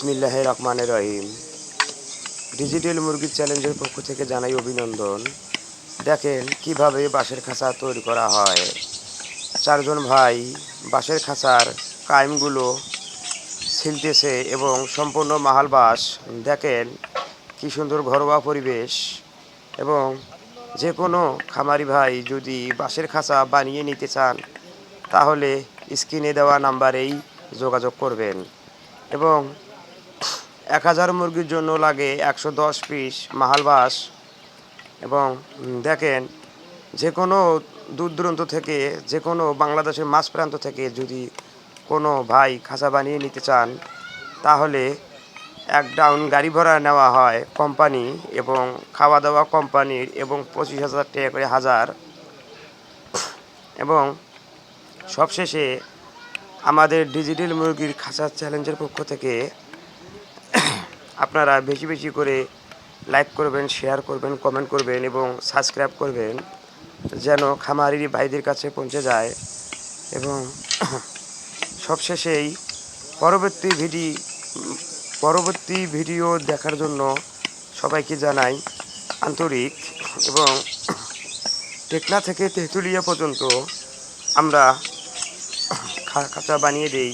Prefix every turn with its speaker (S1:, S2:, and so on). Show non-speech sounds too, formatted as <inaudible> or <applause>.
S1: বিসমিল্লাহ রহমানের রহিম। ডিজিটাল মুরগির চ্যালেঞ্জের পক্ষ থেকে জানাই অভিনন্দন। দেখেন কীভাবে বাঁশের খাঁচা তৈরি করা হয়। চারজন ভাই বাঁশের খাঁচার কায়েমগুলো ছিলতেছে এবং সম্পূর্ণ মাহাল বাঁশ। দেখেন কি সুন্দর ঘরোয়া পরিবেশ। এবং যে কোনো খামারি ভাই যদি বাঁশের খাঁচা বানিয়ে নিতে চান, তাহলে স্ক্রিনে দেওয়া নাম্বারেই যোগাযোগ করবেন। এবং এক হাজার মুরগির জন্য লাগে একশো দশ পিস মাহাল বাঁশ এবং দেখেন যে কোনো দূর দূরান্ত থেকে যে কোনো বাংলাদেশের মাঝ প্রান্ত থেকে যদি কোনো ভাই খাঁচা বানিয়ে নিতে চান, তাহলে এক ডাউন গাড়ি ভাড়া নেওয়া হয় কোম্পানি এবং খাওয়া দাওয়া কোম্পানির এবং পঁচিশ হাজার টাকা করে হাজার। এবং সবশেষে আমাদের ডিজিটাল মুরগির খাঁচা চ্যালেঞ্জের পক্ষ থেকে আপনারা বেশি বেশি করে লাইক করবেন শেয়ার করবেন কমেন্ট করবেন এবং সাবস্ক্রাইব করবেন যেন খামারি ভাইদের কাছে পৌঁছে যায় এবং <coughs> সবশেষেই পরবর্তী ভিডি, পরবর্তী ভিডিও দেখার জন্য সবাইকে জানাই আন্তরিক এবং <coughs> টেকনা থেকে তেঁতুলিয়া পর্যন্ত আমরা <coughs> খাঁচা বানিয়ে দেই।